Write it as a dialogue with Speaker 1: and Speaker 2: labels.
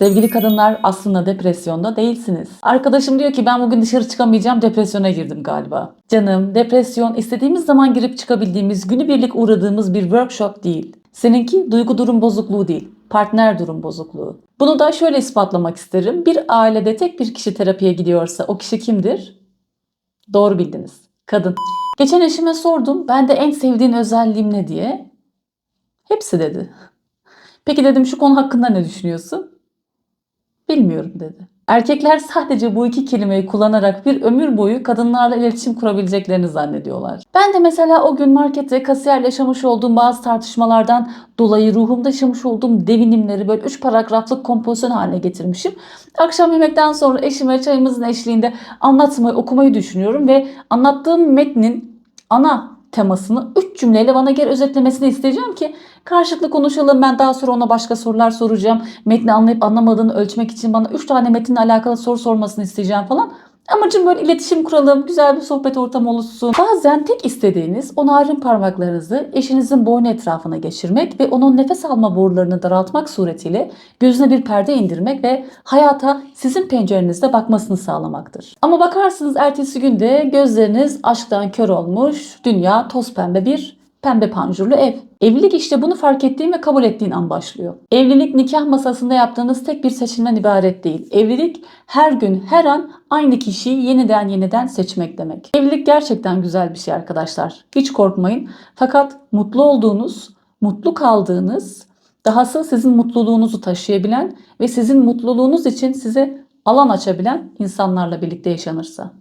Speaker 1: Sevgili kadınlar aslında depresyonda değilsiniz. Arkadaşım diyor ki ben bugün dışarı çıkamayacağım depresyona girdim galiba. Canım depresyon istediğimiz zaman girip çıkabildiğimiz günübirlik uğradığımız bir workshop değil. Seninki duygu durum bozukluğu değil, partner durum bozukluğu. Bunu da şöyle ispatlamak isterim. Bir ailede tek bir kişi terapiye gidiyorsa o kişi kimdir? Doğru bildiniz. Kadın. Geçen eşime sordum. Ben de en sevdiğin özelliğim ne diye. Hepsi dedi. Peki dedim şu konu hakkında ne düşünüyorsun? Bilmiyorum dedi. Erkekler sadece bu iki kelimeyi kullanarak bir ömür boyu kadınlarla iletişim kurabileceklerini zannediyorlar. Ben de mesela o gün markette kasiyerle yaşamış olduğum bazı tartışmalardan dolayı ruhumda yaşamış olduğum devinimleri böyle üç paragraflık kompozisyon haline getirmişim. Akşam yemekten sonra eşime çayımızın eşliğinde anlatmayı, okumayı düşünüyorum ve anlattığım metnin ana temasını üç cümleyle bana geri özetlemesini isteyeceğim ki karşılıklı konuşalım. Ben daha sonra ona başka sorular soracağım. Metni anlayıp anlamadığını ölçmek için bana üç tane metinle alakalı soru sormasını isteyeceğim falan. Amacım böyle iletişim kuralım, güzel bir sohbet ortamı oluşsun. Bazen tek istediğiniz o narin parmaklarınızı eşinizin boynu etrafına geçirmek ve onun nefes alma borularını daraltmak suretiyle gözüne bir perde indirmek ve hayata sizin pencerenizde bakmasını sağlamaktır. Ama bakarsınız ertesi günde gözleriniz aşktan kör olmuş, dünya toz pembe bir pembe panjurlu ev. Evlilik işte bunu fark ettiğin ve kabul ettiğin an başlıyor. Evlilik nikah masasında yaptığınız tek bir seçimden ibaret değil. Evlilik her gün, her an aynı kişiyi yeniden yeniden seçmek demek. Evlilik gerçekten güzel bir şey arkadaşlar. Hiç korkmayın. Fakat mutlu olduğunuz, mutlu kaldığınız, dahası sizin mutluluğunuzu taşıyabilen ve sizin mutluluğunuz için size alan açabilen insanlarla birlikte yaşanırsa.